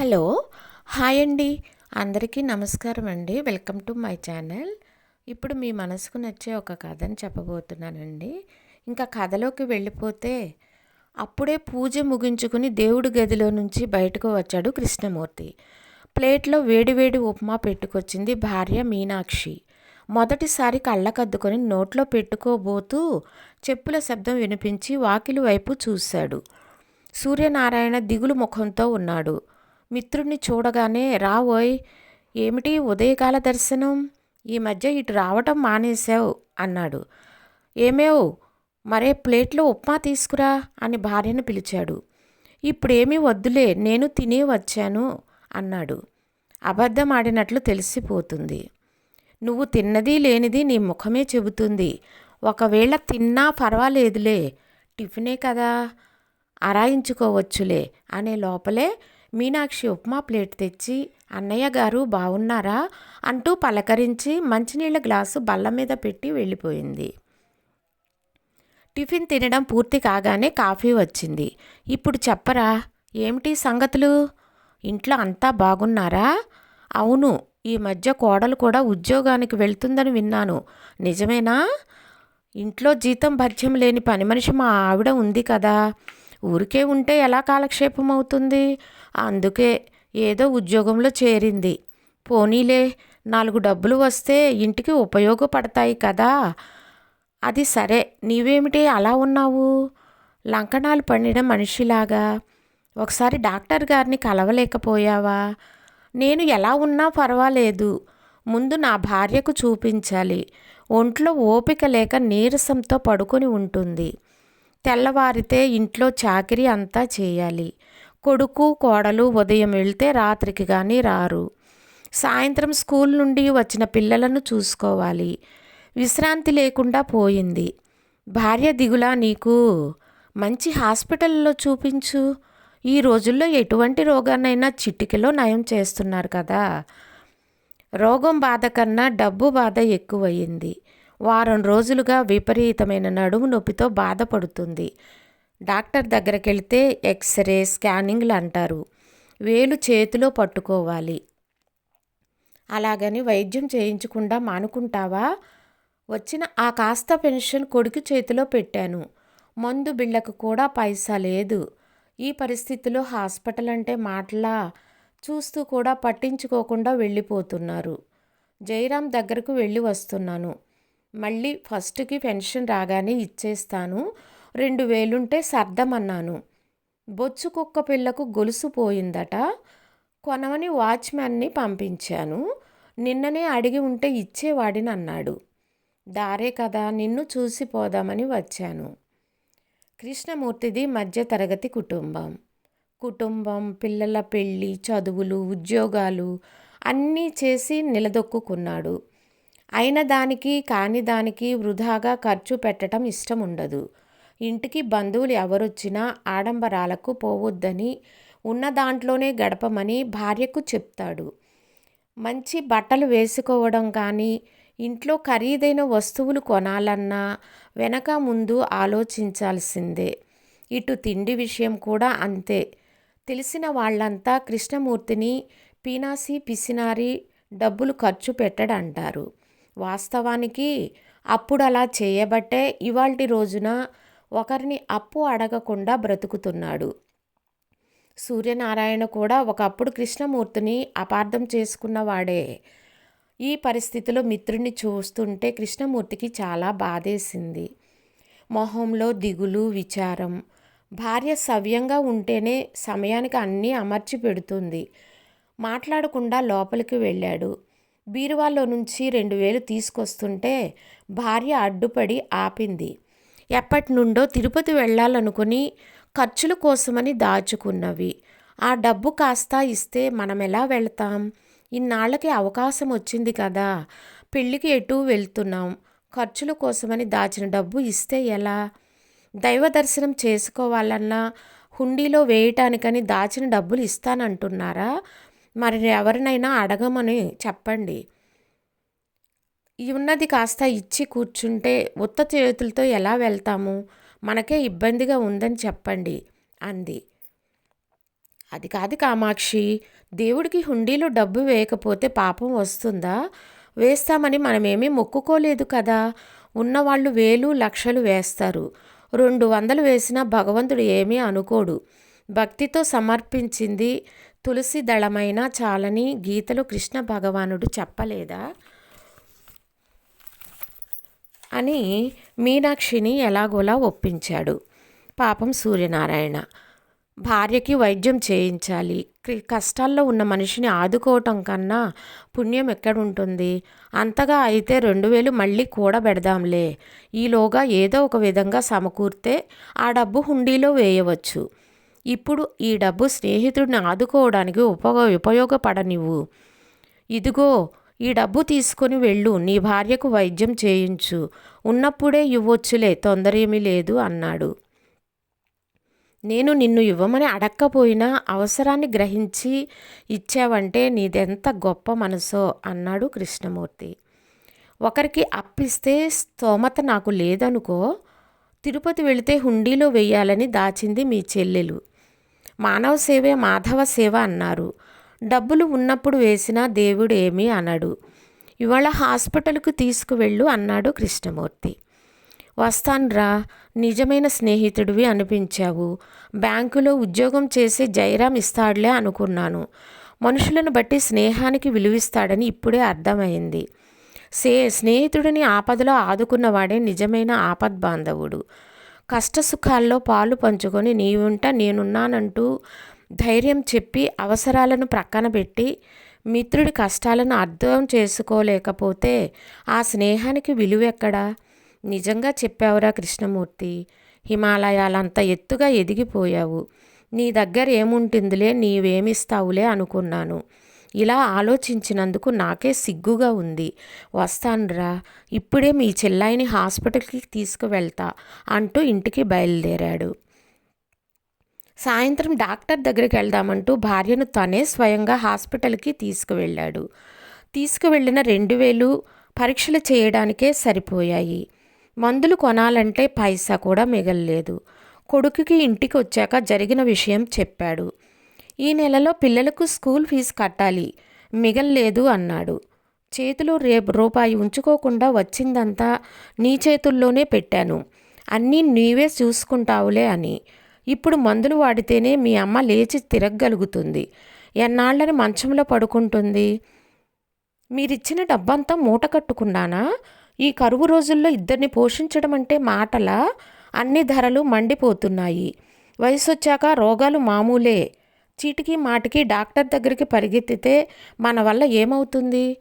Hello hi అండి. అందరికీ నమస్కారం అండి. Welcome to my channel. ఇప్పుడు మీ మనసుకు నచ్చే ఒక కథని చెప్పబోతున్నానండి. ఇంకా కథలోకి వెళ్ళిపోతే అప్పుడే పూజ ముగించుకుని దేవుడి గదిలో నుంచి బయటకు వచ్చాడు కృష్ణమూర్తి. ప్లేట్లో వేడివేడి ఉప్మా పెట్టుకొచ్చింది భార్య మీనాక్షి. మొదటిసారి కళ్ళకద్దుకొని నోట్లో పెట్టుకోబోతూ చెప్పుల శబ్దం వినిపించి వాకిలి వైపు చూశాడు. సూర్యనారాయణ దిగులు ముఖంతో ఉన్నాడు. మిత్రుణ్ణి చూడగానే రావోయ్ ఏమిటి ఉదయకాల దర్శనం? ఈ మధ్య ఇటు రావటం మానేశావు అన్నాడు. ఏమేవ్? మరే ప్లేట్లో ఉప్మా తీసుకురా అని భార్యను పిలిచాడు. ఇప్పుడేమీ వద్దులే నేను తినే వచ్చాను అన్నాడు. అబద్ధం ఆడినట్లు తెలిసిపోతుంది. నువ్వు తిన్నది లేనిది నీ ముఖమే చెబుతుంది. ఒకవేళ తిన్నా పర్వాలేదులే టిఫినే కదా అరాయించుకోవచ్చులే అనే లోపలే మీనాక్షి ఉప్మా ప్లేట్ తెచ్చి అన్నయ్య గారు బాగున్నారా అంటూ పలకరించి మంచినీళ్ళ గ్లాసు బల్ల మీద పెట్టి వెళ్ళిపోయింది. టిఫిన్ తినడం పూర్తి కాగానే కాఫీ వచ్చింది. ఇప్పుడు చెప్పరా ఏమిటి సంగతులు? ఇంట్లో అంతా బాగున్నారా? అవును ఈ మధ్య కోడలు కూడా ఉద్యోగానికి వెళ్తుందని విన్నాను. నిజమేనా? ఇంట్లో జీతం భత్యం లేని పని మనిషి మా ఆవిడ ఉంది కదా. ఊరికే ఉంటే ఎలా కాలక్షేపం అవుతుంది? అందుకే ఏదో ఉద్యోగంలో చేరింది. పోనీలే నాలుగు డబ్బులు వస్తే ఇంటికి ఉపయోగపడతాయి కదా. అది సరే నీవేమిటి అలా ఉన్నావు? లంకణాలు పండిన మనిషిలాగా. ఒకసారి డాక్టర్ గారిని కలవలేకపోయావా? నేను ఎలా ఉన్నా పర్వాలేదు. ముందు నా భార్యకు చూపించాలి. ఒంట్లో ఓపిక లేక నీరసంతో పడుకొని ఉంటుంది. తెల్లవారితే ఇంట్లో చాకిరి అంతా చేయాలి. కొడుకు కోడలు ఉదయం వెళ్తే రాత్రికి కానీ రారు. సాయంత్రం స్కూల్ నుండి వచ్చిన పిల్లలను చూసుకోవాలి. విశ్రాంతి లేకుండా పోయింది. భార్య దిగులా నీకు మంచి హాస్పిటల్లో చూపించు. ఈ రోజుల్లో ఎటువంటి రోగాన్నైనా చిటికలో నయం చేస్తున్నారు కదా. రోగం బాధ కన్నా డబ్బు బాధ ఎక్కువయ్యింది. వారం రోజులుగా విపరీతమైన నడుము నొప్పితో బాధపడుతుంది. డాక్టర్ దగ్గరికి వెళ్తే ఎక్స్రే స్కానింగ్లు అంటారు. వేలు చేతిలో పట్టుకోవాలి. అలాగని వైద్యం చేయించకుండా మానుకుంటావా? వచ్చిన ఆ కాస్త పెన్షన్ కొడుకు చేతిలో పెట్టాను. మందు బిళ్ళకు కూడా పైసా లేదు. ఈ పరిస్థితిలో హాస్పిటల్ అంటే మాటలా చూస్తూ కూడా పట్టించుకోకుండా వెళ్ళిపోతున్నారు. జయరాం దగ్గరకు వెళ్ళి వస్తున్నాను. మళ్ళీ ఫస్ట్కి పెన్షన్ రాగానే ఇచ్చేస్తాను. రెండు వేలుంటే సర్దమన్నాను. బొచ్చు కుక్క పిల్లకు గొలుసు పోయిందట. కొనమని వాచ్మ్యాన్ని పంపించాను. నిన్ననే అడిగి ఉంటే ఇచ్చేవాడిని అన్నాడు దారే కదా నిన్ను చూసిపోదామని వచ్చాను. కృష్ణమూర్తిది మధ్యతరగతి కుటుంబం. కుటుంబం పిల్లల పెళ్ళి చదువులు ఉద్యోగాలు అన్నీ చేసి నిలదొక్కుకున్నాడు. అయిన దానికి కాని దానికి వృధాగా ఖర్చు పెట్టడం ఇష్టం ఉండదు ఇంటికి బంధువులు ఎవరొచ్చినా ఆడంబరాలకు పోవద్దని ఉన్న దాంట్లోనే గడపమని భార్యకు చెప్తాడు. మంచి బట్టలు వేసుకోవడం కానీ ఇంట్లో ఖరీదైన వస్తువులు కొనాలన్నా వెనక ముందు ఆలోచించాల్సిందే. ఇటు తిండి విషయం కూడా అంతే. తెలిసిన వాళ్ళంతా కృష్ణమూర్తిని పీనాసి పిసినారి డబ్బులు ఖర్చు పెట్టడంటారు. వాస్తవానికి అప్పుడు అలా చేయబట్టే ఇవాల్టి రోజున ఒకరిని అప్పు అడగకుండా బ్రతుకుతున్నాడు. సూర్యనారాయణ కూడా ఒకప్పుడు కృష్ణమూర్తిని అపార్థం చేసుకున్నవాడే ఈ పరిస్థితిలో మిత్రుడిని చూస్తుంటే కృష్ణమూర్తికి చాలా బాధేసింది. మొహంలో దిగులు విచారం. భార్య సవ్యంగా ఉంటేనే సమయానికి అన్నీ అమర్చి పెడుతుంది మాట్లాడకుండా లోపలికి వెళ్ళాడు. బీరువాలో నుంచి రెండు వేలు తీసుకొస్తుంటే భార్య అడ్డుపడి ఆపింది. ఎప్పటి నుండో తిరుపతి వెళ్ళాలనుకుని ఖర్చుల కోసమని దాచుకున్నవి. ఆ డబ్బు కాస్త ఇస్తే మనం ఎలా వెళ్తాం? ఇన్నాళ్ళకి అవకాశం వచ్చింది కదా. పెళ్ళికి ఎటు వెళ్తున్నాం. ఖర్చుల కోసమని దాచిన డబ్బు ఇస్తే ఎలా? దైవ దర్శనం చేసుకోవాలన్నా హుండీలో వేయటానికని దాచిన డబ్బులు ఇస్తానంటున్నారా? మరి ఎవరినైనా అడగమని చెప్పండి. ఉన్నది కాస్త ఇచ్చి కూర్చుంటే ఉత్త చేతులతో ఎలా వెళ్తాము? మనకే ఇబ్బందిగా ఉందని చెప్పండి అంది. అది కాదు కామాక్షి దేవుడికి హుండీలో డబ్బు వేయకపోతే పాపం వస్తుందా? వేస్తామని మనమేమీ మొక్కుకోలేదు కదా? ఉన్నవాళ్ళు వేలు లక్షలు వేస్తారు. రెండు వందలు వేసినా భగవంతుడు ఏమీ అనుకోడు. భక్తితో సమర్పించింది తులసి దళమైన చాలని గీతలో కృష్ణ భగవానుడు చెప్పలేదా? అని మీనాక్షిని ఎలాగోలా ఒప్పించాడు. పాపం సూర్యనారాయణ. భార్యకి వైద్యం చేయించాలి. క్రి- కష్టాల్లో ఉన్న మనిషిని ఆదుకోవటం కన్నా పుణ్యం ఎక్కడుంటుంది? అంతగా అయితే రెండు వేలు మళ్ళీ కూడబెడదాంలే. ఈలోగా ఏదో ఒక విధంగా సమకూర్తే ఆ డబ్బు హుండీలో వేయవచ్చు. ఇప్పుడు ఈ డబ్బు స్నేహితుడిని ఆదుకోవడానికి ఉపయోగ ఉపయోగపడనివ్వు. ఇదిగో ఈ డబ్బు తీసుకొని వెళ్ళు నీ భార్యకు వైద్యం చేయించు. ఉన్నప్పుడే ఇవ్వొచ్చులే తొందర ఏమీ లేదు అన్నాడు. నేను నిన్ను ఇవ్వమని అడక్కపోయినా అవసరాన్ని గ్రహించి ఇచ్చావంటే నీదెంత గొప్ప మనసో అన్నాడు కృష్ణమూర్తి. ఒకరికి అప్పిస్తే స్తోమత నాకు లేదనుకో తిరుపతి వెళితే హుండీలో వెయ్యాలని దాచింది మీ చెల్లెలు. మానవ సేవే మాధవ సేవ అన్నారు. డబ్బులు ఉన్నప్పుడు వేసినా దేవుడు ఏమీ అనడు. ఇవాళ హాస్పిటల్కు తీసుకువెళ్ళు అన్నాడు కృష్ణమూర్తి. వస్తాన్రా నిజమైన స్నేహితుడివి అనిపించావు. బ్యాంకులో ఉద్యోగం చేసే జైరాం ఇస్తాడులే అనుకున్నాను. మనుషులను బట్టి స్నేహానికి విలువిస్తాడని ఇప్పుడే అర్థమైంది. సే స్నేహితుడిని ఆపదలో ఆదుకున్నవాడే నిజమైన ఆపద్ బాంధవుడు కష్టసుఖాల్లో పాలు పంచుకొని నీవుంట నేనున్నానంటూ ధైర్యం చెప్పి అవసరాలను ప్రక్కన పెట్టి మిత్రుడి కష్టాలను అర్థం చేసుకోలేకపోతే ఆ స్నేహానికి విలువెక్కడా నిజంగా చెప్పావురా కృష్ణమూర్తి. హిమాలయాలంత ఎత్తుగా ఎదిగిపోయావు. నీ దగ్గర ఏముంటుందిలే నీవేమిస్తావులే అనుకున్నాను. ఇలా ఆలోచించినందుకు నాకే సిగ్గుగా ఉంది. వస్తానురా ఇప్పుడే మీ చెల్లాయిని హాస్పిటల్కి తీసుకువెళ్తా అంటూ ఇంటికి బయలుదేరాడు. సాయంత్రం డాక్టర్ దగ్గరికి వెళ్దామంటూ భార్యను తనే స్వయంగా హాస్పిటల్కి తీసుకువెళ్ళాడు. తీసుకువెళ్ళిన రెండు వేలు పరీక్షలు చేయడానికే సరిపోయాయి. మందులు కొనాలంటే పైసా కూడా మిగల్లేదు. కొడుకుకి ఇంటికి వచ్చాక జరిగిన విషయం చెప్పాడు. ఈ నెలలో పిల్లలకు స్కూల్ ఫీజు కట్టాలి. మిగల్లేదు అన్నాడు. చేతిలో రేపు రూపాయి ఉంచుకోకుండా వచ్చిందంతా నీ చేతుల్లోనే పెట్టాను. అన్నీ నీవే చూసుకుంటావులే అని. ఇప్పుడు మందులు వాడితేనే మీ అమ్మ లేచి తిరగగలుగుతుంది. ఎన్నాళ్ళని మంచంలో పడుకుంటుంది? మీరిచ్చిన డబ్బంతా మూట కట్టుకున్నానా? ఈ కరువు రోజుల్లో ఇద్దరిని పోషించడం అంటే మాటలా? అన్ని ధరలు మండిపోతున్నాయి. వయసు వచ్చాక రోగాలు మామూలే. చీటికి మాటికి డాక్టర్ దగ్గరికి పరిగెత్తితే మన వల్ల ఏమవుతుంది?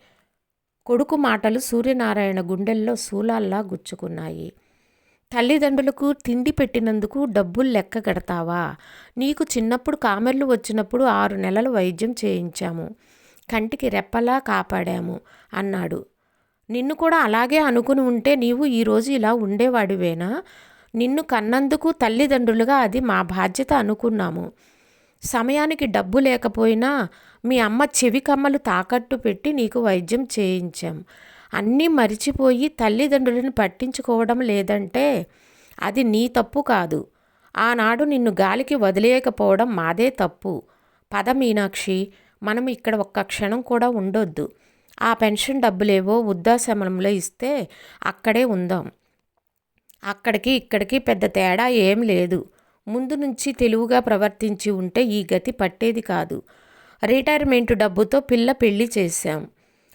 కొడుకు మాటలు సూర్యనారాయణ గుండెల్లో శూలాల్లా గుచ్చుకున్నాయి. తల్లిదండ్రులకు తిండి పెట్టినందుకు డబ్బులు లెక్క కడతావా? నీకు చిన్నప్పుడు కామెర్లు వచ్చినప్పుడు ఆరు నెలలు వైద్యం చేయించాము. కంటికి రెప్పలా కాపాడాము అన్నాడు. నిన్ను కూడా అలాగే అనుకుని ఉంటే నీవు ఈరోజు ఇలా ఉండేవాడివేనా? నిన్ను కన్నందుకు తల్లిదండ్రులుగా అది మా బాధ్యత అనుకున్నాము. సమయానికి డబ్బు లేకపోయినా మీ అమ్మ చెవి కమ్మలు తాకట్టు పెట్టి నీకు వైద్యం చేయించాం. అన్నీ మరిచిపోయి తల్లిదండ్రులను పట్టించుకోవడం లేదంటే అది నీ తప్పు కాదు. ఆనాడు నిన్ను గాలికి వదిలేయకపోవడం మాదే తప్పు. పద మీనాక్షి మనం ఇక్కడ ఒక్క క్షణం కూడా ఉండొద్దు. ఆ పెన్షన్ డబ్బులేవో వృద్ధాశ్రమంలో ఇస్తే అక్కడే ఉందాం. అక్కడికి ఇక్కడికి పెద్ద తేడా ఏం లేదు. ముందు నుంచి తెలివిగా ప్రవర్తించి ఉంటే ఈ గతి పట్టేది కాదు. రిటైర్మెంట్ డబ్బుతో పిల్ల పెళ్ళి చేశాం.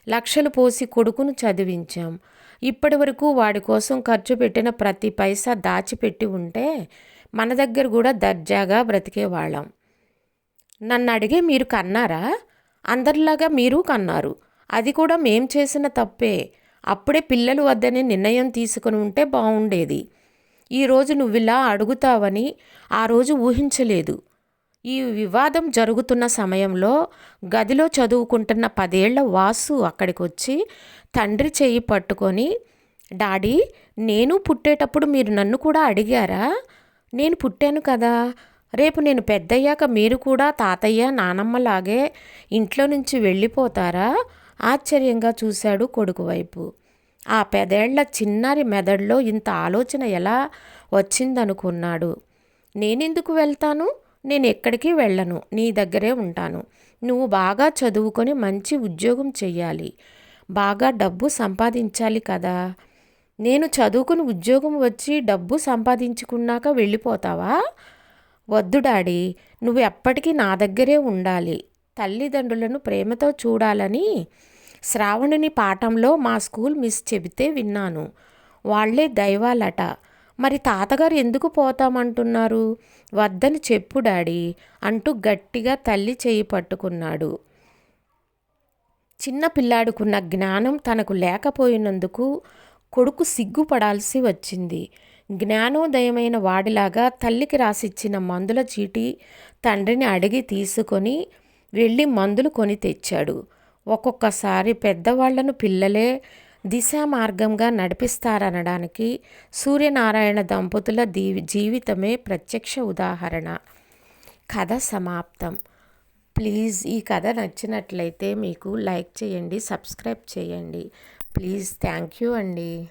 లక్షలు పోసి కొడుకును చదివించాం. ఇప్పటి వరకు వాడి కోసం ఖర్చు పెట్టిన ప్రతి పైసా దాచిపెట్టి ఉంటే మన దగ్గర కూడా దర్జాగా బ్రతికేవాళ్ళం నన్ను అడిగే మీరు కన్నారా? అందరిలాగా మీరు కన్నారు. అది కూడా మేం చేసిన తప్పే. అప్పుడే పిల్లలు వద్దని నిర్ణయం తీసుకుని ఉంటే బాగుండేది ఈరోజు నువ్విలా అడుగుతావని ఆ రోజు ఊహించలేదు. ఈ వివాదం జరుగుతున్న సమయంలో గదిలో చదువుకుంటున్న పదేళ్ళ వాసు అక్కడికి వచ్చి తండ్రి చెయ్యి పట్టుకొని డాడీ నేను పుట్టేటప్పుడు మీరు నన్ను కూడా అడిగారా? నేను పుట్టాను కదా. రేపు నేను పెద్దయ్యాక మీరు కూడా తాతయ్య నానమ్మలాగే ఇంట్లో నుంచి వెళ్ళిపోతారా? ఆశ్చర్యంగా చూశాడు కొడుకు వైపు. ఆ పెదేళ్ళ చిన్నారి మెదడులో ఇంత ఆలోచన ఎలా వచ్చిందనుకున్నాడు. నేనెందుకు వెళ్తాను? నేను ఎక్కడికి వెళ్ళను? నీ దగ్గరే ఉంటాను. నువ్వు బాగా చదువుకొని మంచి ఉద్యోగం చెయ్యాలి. బాగా డబ్బు సంపాదించాలి కదా. నేను చదువుకుని ఉద్యోగం వచ్చి డబ్బు సంపాదించుకున్నాక వెళ్ళిపోతావా? వద్దు డాడీ. నువ్వు ఎప్పటికీ నా దగ్గరే ఉండాలి. తల్లిదండ్రులను ప్రేమతో చూడాలని శ్రావణుని పాఠంలో మా స్కూల్ మిస్ చెబితే విన్నాను. వాళ్ళే దైవాలట. మరి తాతగారు ఎందుకు పోతామంటున్నారు? వద్దని చెప్పు డాడీ అంటూ గట్టిగా తల్లి చేయి పట్టుకున్నాడు. చిన్న పిల్లాడుకున్న జ్ఞానం తనకు లేకపోయినందుకు కొడుకు సిగ్గుపడాల్సి వచ్చింది. జ్ఞానోదయమైన వాడిలాగా తల్లికి రాసిచ్చిన మందుల చీటీ తండ్రిని అడిగి తీసుకొని వెళ్ళి మందులు కొని తెచ్చాడు. ఒక్కొక్కసారి పెద్దవాళ్ళను పిల్లలే దిశా మార్గంగా నడిపిస్తారనడానికి సూర్యనారాయణ దంపతుల దీ జీవితమే ప్రత్యక్ష ఉదాహరణ. కథ సమాప్తం. ప్లీజ్ ఈ కథ నచ్చినట్లయితే మీకు లైక్ చేయండి సబ్స్క్రైబ్ చేయండి. ప్లీజ్ థ్యాంక్ యూ అండి.